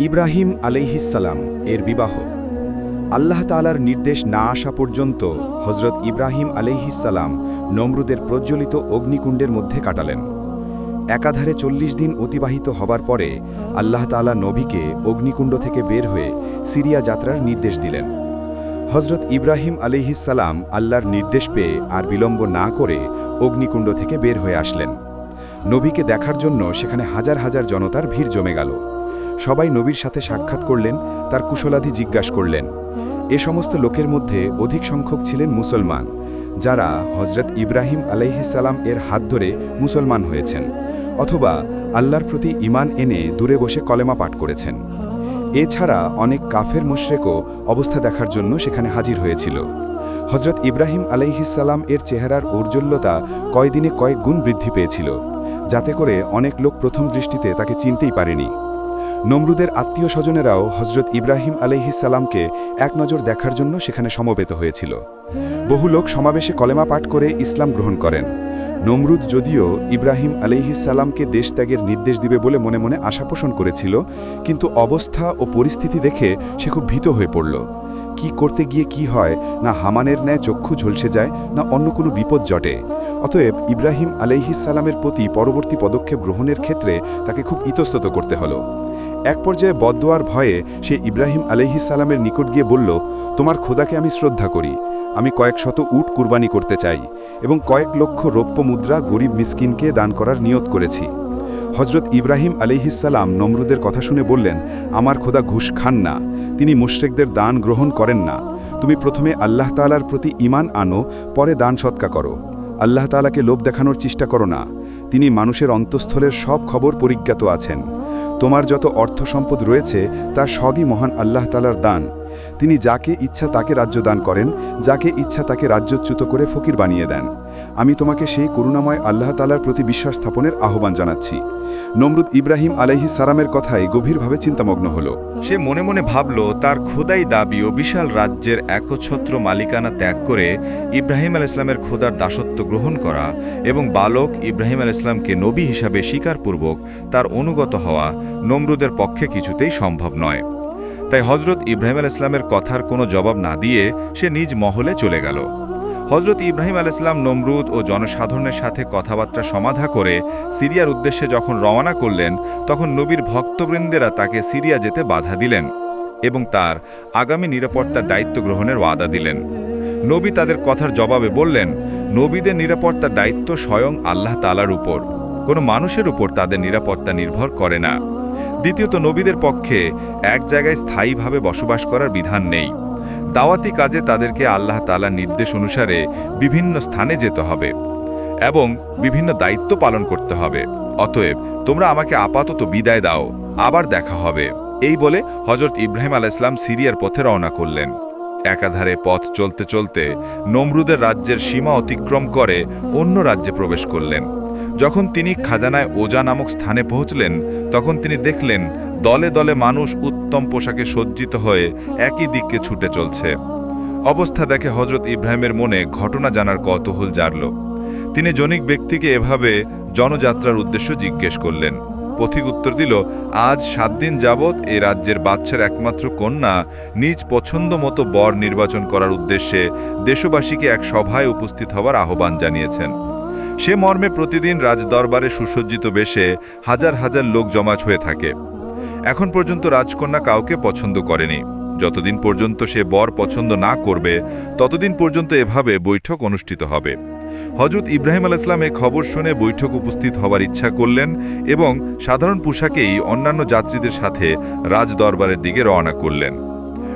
ইব্রাহিম আলাইহিসাল্লাম এর বিবাহ। আল্লাহ তালার নির্দেশ না আসা পর্যন্ত হজরত ইব্রাহিম আলাইহিসাল্লাম নমরুদের প্রজ্বলিত অগ্নিকুণ্ডের মধ্যে কাটালেন। একাধারে চল্লিশ দিন অতিবাহিত হবার পরে আল্লাহ তালা নবীকে অগ্নিকুণ্ড থেকে বের হয়ে সিরিয়া যাত্রার নির্দেশ দিলেন। হজরত ইব্রাহিম আলিহিসাল্লাম আল্লাহর নির্দেশ পেয়ে আর বিলম্ব না করে অগ্নিকুণ্ড থেকে বের হয়ে আসলেন। নবীকে দেখার জন্য সেখানে হাজার হাজার জনতার ভিড় জমে গেল। সবাই নবীর সাথে সাক্ষাৎ করলেন, তার কুশলাধি জিজ্ঞাসা করলেন। এ সমস্ত লোকের মধ্যে অধিক সংখ্যক ছিলেন মুসলমান, যারা হজরত ইব্রাহিম আলাইহিসাল্লাম এর হাত ধরে মুসলমান হয়েছেন, অথবা আল্লাহর প্রতি ইমান এনে দূরে বসে কলেমা পাঠ করেছেন। এছাড়া অনেক কাফের মুশরেকও অবস্থা দেখার জন্য সেখানে হাজির হয়েছিল। হজরত ইব্রাহিম আলাইহিসাল্লাম এর চেহারার ঔজ্জ্বল্যতা কয়দিনে কয়েক গুণ বৃদ্ধি পেয়েছিল, যাতে করে অনেক লোক প্রথম দৃষ্টিতে তাকে চিনতেই পারেনি। নমরুদের আত্মীয় স্বজনেরাও হজরত ইব্রাহিম আলাইহিসাল্লামকে এক নজর দেখার জন্য সেখানে সমবেত হয়েছিল। বহু লোক সমাবেশে কলেমা পাঠ করে ইসলাম গ্রহণ করেন। নমরুদ যদিও ইব্রাহিম সালামকে দেশ ত্যাগের নির্দেশ দিবে বলে মনে মনে আশা পোষণ করেছিল, কিন্তু অবস্থা ও পরিস্থিতি দেখে সে খুব ভীত হয়ে পড়ল। কি করতে গিয়ে কি হয়, না হামানের ন্যায় চক্ষু ঝলসে যায়, না অন্য কোনো বিপদ জটে। অতএব ইব্রাহিম আলাইহিসাল্লামের প্রতি পরবর্তী পদক্ষেপ গ্রহণের ক্ষেত্রে তাকে খুব ইতস্তত করতে হলো। এক পর্যায়ে বদোয়ার ভয়ে সে ইব্রাহিম আলাইহিসাল্লামের নিকট গিয়ে বলল, তোমার খোদাকে আমি শ্রদ্ধা করি। আমি কয়েক শত উট কুরবানি করতে চাই এবং কয়েক লক্ষ রৌপ্য মুদ্রা গরিব মিসকিনকে দান করার নিয়ত করেছি। হজরত ইব্রাহিম আলিহিসাল্লাম নমরুদের কথা শুনে বললেন, আমার খোদা ঘুষ খান না, তিনি মুশরেকদের দান গ্রহণ করেন না। তুমি প্রথমে আল্লাহ তালার প্রতি ইমান আনো, পরে দান সৎকা করো। আল্লাহ তালাকে লোভ দেখানোর চেষ্টা করো না। তিনি মানুষের অন্তঃস্থলের সব খবর পরিজ্ঞাত আছেন। তোমার যত অর্থ সম্পদ রয়েছে, তা সবই মহান আল্লাহ তালার দান। তিনি যাকে ইচ্ছা তাকে রাজ্য দান করেন, যাকে ইচ্ছা তাকে রাজ্যচ্যুত করে ফকির বানিয়ে দেন। আমি তোমাকে সেই করুণাময় আল্লাহ তালার প্রতি বিশ্বাস স্থাপনের আহ্বান জানাচ্ছি। নমরুদ ইব্রাহিম আলাইহি সারামের কথায় গভীরভাবে চিন্তামগ্ন হল। সে মনে মনে ভাবল, তার খোদাই দাবি ও বিশাল রাজ্যের একচ্ছত্র মালিকানা ত্যাগ করে ইব্রাহিম আল ইসলামের খোদার দাসত্ব গ্রহণ করা এবং বালক ইব্রাহিম আল ইসলামকে নবী হিসাবে স্বীকারপূর্বক তার অনুগত হওয়া নমরুদের পক্ষে কিছুতেই সম্ভব নয়। তাই হজরত ইব্রাহিম আল ইসলামের কথার কোনো জবাব না দিয়ে সে নিজ মহলে চলে গেল। হজরত ইব্রাহিম আল ইসলাম নমরুদ ও জনসাধারণের সাথে কথাবার্তা সমাধা করে সিরিয়ার উদ্দেশ্যে যখন রওনা করলেন, তখন নবীর ভক্তবৃন্দেরা তাকে সিরিয়া যেতে বাধা দিলেন এবং তার আগামী নিরাপত্তার দায়িত্ব গ্রহণের ওয়াদা দিলেন। নবী তাদের কথার জবাবে বললেন, নবীদের নিরাপত্তার দায়িত্ব স্বয়ং আল্লাহ তালার উপর। কোনো মানুষের উপর তাদের নিরাপত্তা নির্ভর করে না। দ্বিতীয়ত, নবীদের পক্ষে এক জায়গায় স্থায়ীভাবে বসবাস করার বিধান নেই। দাওয়াতি কাজে তাদেরকে আল্লাহ তালার নির্দেশ অনুসারে বিভিন্ন স্থানে যেতে হবে এবং বিভিন্ন দায়িত্ব পালন করতে হবে। অতএব তোমরা আমাকে আপাতত বিদায় দাও, আবার দেখা হবে। এই বলে হজরত ইব্রাহিম আলাহ ইসলাম সিরিয়ার পথে রওনা করলেন। একাধারে পথ চলতে চলতে নমরুদের রাজ্যের সীমা অতিক্রম করে অন্য রাজ্যে প্রবেশ করলেন। যখন তিনি খাজানায় ওজা নামক স্থানে পৌঁছলেন, তখন তিনি দেখলেন দলে দলে মানুষ উত্তম পোশাকে সজ্জিত হয়ে একই দিককে ছুটে চলছে। অবস্থা দেখে হজরত ইব্রাহিমের মনে ঘটনা জানার কৌতূহল জারল তিনি জনিক ব্যক্তিকে এভাবে জনযাত্রার উদ্দেশ্য জিজ্ঞেস করলেন। পথিক উত্তর দিল, আজ সাত দিন যাবৎ এ রাজ্যের বাচ্চার একমাত্র কন্যা নিজ পছন্দ মতো বর নির্বাচন করার উদ্দেশ্যে দেশবাসীকে এক সভায় উপস্থিত হওয়ার আহ্বান জানিয়েছেন। সে মর্মে প্রতিদিন রাজদরবারে সুসজ্জিত বেশে হাজার হাজার লোক জমাজ হয়ে থাকে। এখন পর্যন্ত রাজকন্যা কাউকে পছন্দ করেনি। যতদিন পর্যন্ত সে বর পছন্দ না করবে, ততদিন পর্যন্ত এভাবে বৈঠক অনুষ্ঠিত হবে। হজরত ইব্রাহিম আল ইসলাম এ খবর শুনে বৈঠক উপস্থিত হবার ইচ্ছা করলেন এবং সাধারণ পোশাকেই অন্যান্য যাত্রীদের সাথে রাজদরবারের দিকে রওনা করলেন।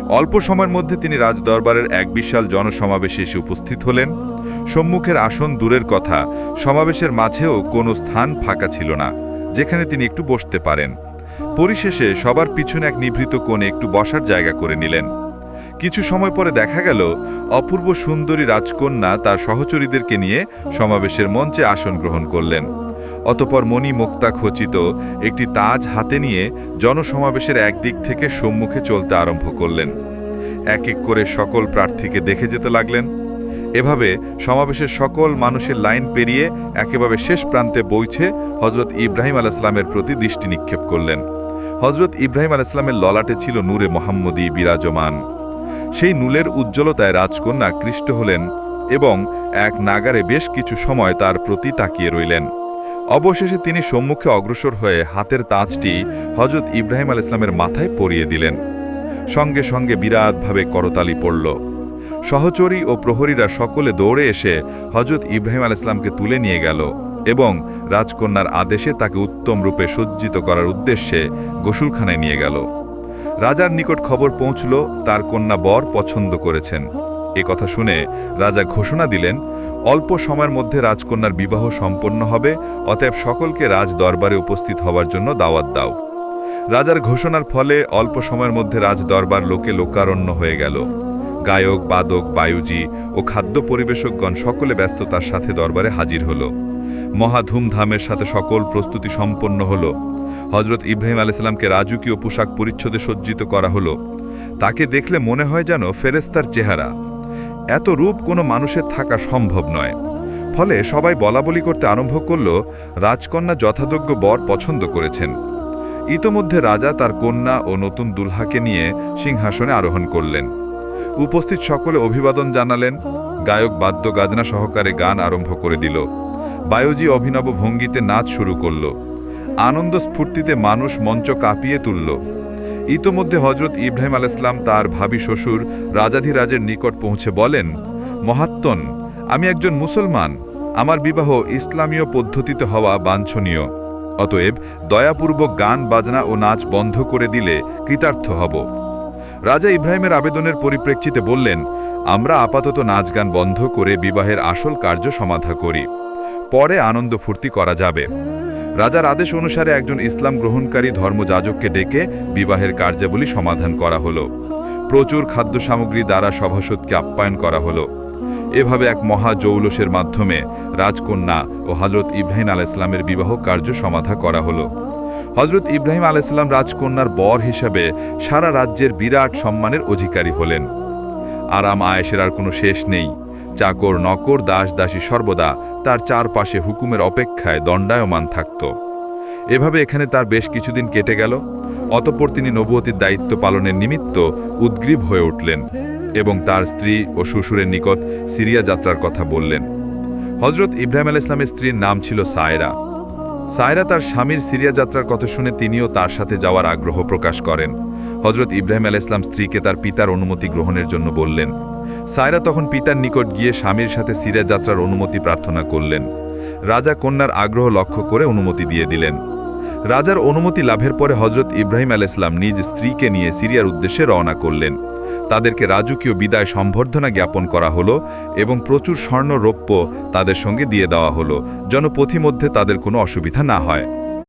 অল্প সময়ের মধ্যে তিনি রাজদরবারের এক বিশাল জনসমাবেশে এসে উপস্থিত হলেন। সম্মুখের আসন দূরের কথা, সমাবেশের মাঝেও কোনো স্থান ফাঁকা ছিল না, যেখানে তিনি একটু বসতে পারেন। পরিশেষে সবার পিছনে এক নিভৃত কোণে একটু বসার জায়গা করে নিলেন। কিছু সময় পরে দেখা গেল, অপূর্ব সুন্দরী রাজকন্যা তার সহচরীদেরকে নিয়ে সমাবেশের মঞ্চে আসন গ্রহণ করলেন। অতপর মণি মুক্তা খচিত একটি তাজ হাতে নিয়ে জনসমাবেশের একদিক থেকে সম্মুখে চলতে আরম্ভ করলেন। এক এক করে সকল প্রার্থীকে দেখে যেতে লাগলেন। এভাবে সমাবেশের সকল মানুষের লাইন পেরিয়ে একেবারে শেষ প্রান্তে বইছে হজরত ইব্রাহিম আলাইসলামের প্রতি দৃষ্টি নিক্ষেপ করলেন। হজরত ইব্রাহিম আলাইসলামের ললাটে ছিল নূরে মোহাম্মদী বিরাজমান। সেই নূলের উজ্জ্বলতায় রাজকন্যা কৃষ্ট হলেন এবং এক নাগারে বেশ কিছু সময় তার প্রতি তাকিয়ে রইলেন। অবশেষে তিনি সম্মুখে অগ্রসর হয়ে হাতের তাজটি হজরত ইব্রাহিম আল ইসলামের মাথায় পরিয়ে দিলেন। সঙ্গে সঙ্গে বিরাটভাবে করতালি পড়ল। সহচরী ও প্রহরীরা সকলে দৌড়ে এসে হজরত ইব্রাহিম আল ইসলামকে তুলে নিয়ে গেল এবং রাজকন্যার আদেশে তাকে উত্তম রূপে সজ্জিত করার উদ্দেশ্যে গোসুলখানায় নিয়ে গেল। রাজার নিকট খবর পৌঁছল, তার কন্যা বর পছন্দ করেছেন। এ কথা শুনে রাজা ঘোষণা দিলেন, অল্প সময়ের মধ্যে রাজকন্যার বিবাহ সম্পন্ন হবে, অতএব সকলকে রাজ দরবারে উপস্থিত হওয়ার জন্য দাওয়াত দাও। রাজার ঘোষণার ফলে অল্প সময়ের মধ্যে রাজ দরবার লোকে লোকারণ্য হয়ে গেল। গায়ক, বাদক, বায়ুজি ও খাদ্য পরিবেশকগণ সকলে ব্যস্ততার সাথে দরবারে হাজির হল। মহা ধুমধামের সাথে সকল প্রস্তুতি সম্পন্ন হল। হজরত ইব্রাহিম আলাইসাল্লামকে রাজকীয় পোশাক পরিচ্ছদে সজ্জিত করা হলো। তাকে দেখলে মনে হয় যেন ফেরেস্তার চেহারা। এত রূপ কোনো মানুষের থাকা সম্ভব নয়। ফলে সবাই বলাবলি করতে আরম্ভ করল, রাজকন্যা যথাযোগ্য বর পছন্দ করেছেন। ইতোমধ্যে রাজা তার কন্যা ও নতুন দুলহাকে নিয়ে সিংহাসনে আরোহণ করলেন। উপস্থিত সকলে অভিবাদন জানালেন। গায়ক বাদ্য গাজনা সহকারে গান আরম্ভ করে দিল। বায়ুজি অভিনব ভঙ্গিতে নাচ শুরু করল। আনন্দ স্ফূর্তিতে মানুষ মঞ্চ কাঁপিয়ে তুলল। ইতোমধ্যে হজরত ইব্রাহিম আলাইসলাম তার ভাবি শ্বশুর রাজাধিরাজের নিকট পৌঁছে বলেন, মহাত্মন, আমি একজন মুসলমান। আমার বিবাহ ইসলামীয় পদ্ধতিতে হওয়া বাঞ্ছনীয়। অতএব দয়াপূর্বক গান, বাজনা ও নাচ বন্ধ করে দিলে কৃতার্থ হব। রাজা ইব্রাহিমের আবেদনের পরিপ্রেক্ষিতে বললেন, আমরা আপাতত নাচ গান বন্ধ করে বিবাহের আসল কার্য সমাধা করি। পরে আনন্দ ফুর্তি করা যাবে। রাজার আদেশ অনুসারে একজন ইসলাম গ্রহণকারী ধর্মযাজককে ডেকে বিবাহের কার্যাবলী সমাধান করা হলো। প্রচুর খাদ্য সামগ্রী দ্বারা সভাসদকে আপ্যায়ন করা হলো। এভাবে এক মহা জৌলসের মাধ্যমে রাজকন্যা ও হজরত ইব্রাহিম আলাইসলামের বিবাহ কার্য সমাধা করা হলো। হজরত ইব্রাহিম আলাইসাল্লাম রাজকন্যার বর হিসাবে সারা রাজ্যের বিরাট সম্মানের অধিকারী হলেন। আরাম আয়েসের আর কোনো শেষ নেই। চাকর, নকর, দাস, দাসী সর্বদা তার চারপাশে হুকুমের অপেক্ষায় দণ্ডায়মান থাকত। এভাবে এখানে তার বেশ কিছুদিন কেটে গেল। অতপর তিনি নবুয়তির দায়িত্ব পালনের নিমিত্ত উদ্গ্রীব হয়ে উঠলেন এবং তার স্ত্রী ও শ্বশুরের নিকট সিরিয়া যাত্রার কথা বললেন। হজরত ইব্রাহিম আল ইসলামের স্ত্রীর নাম ছিল সায়রা। সায়রা তার স্বামীর সিরিয়া যাত্রার কথা শুনে তিনিও তার সাথে যাওয়ার আগ্রহ প্রকাশ করেন। হজরত ইব্রাহিম আল ইসলাম স্ত্রীকে তার পিতার অনুমতি গ্রহণের জন্য বললেন, সায়রা তখন পিতার নিকট গিয়ে স্বামীর সাথে সিরিয়া যাত্রার অনুমতি প্রার্থনা করলেন। রাজা কন্যার আগ্রহ লক্ষ্য করে অনুমতি দিয়ে দিলেন। রাজার অনুমতি লাভের পরে হজরত ইব্রাহিম আল ইসলাম নিজ স্ত্রীকে নিয়ে সিরিয়ার উদ্দেশ্যে রওনা করলেন। তাদেরকে রাজকীয় বিদায় সম্বর্ধনা জ্ঞাপন করা হলো এবং প্রচুর স্বর্ণ রৌপ্য তাদের সঙ্গে দিয়ে দেওয়া হলো, যেন পথিমধ্যে তাদের কোনো অসুবিধা না হয়।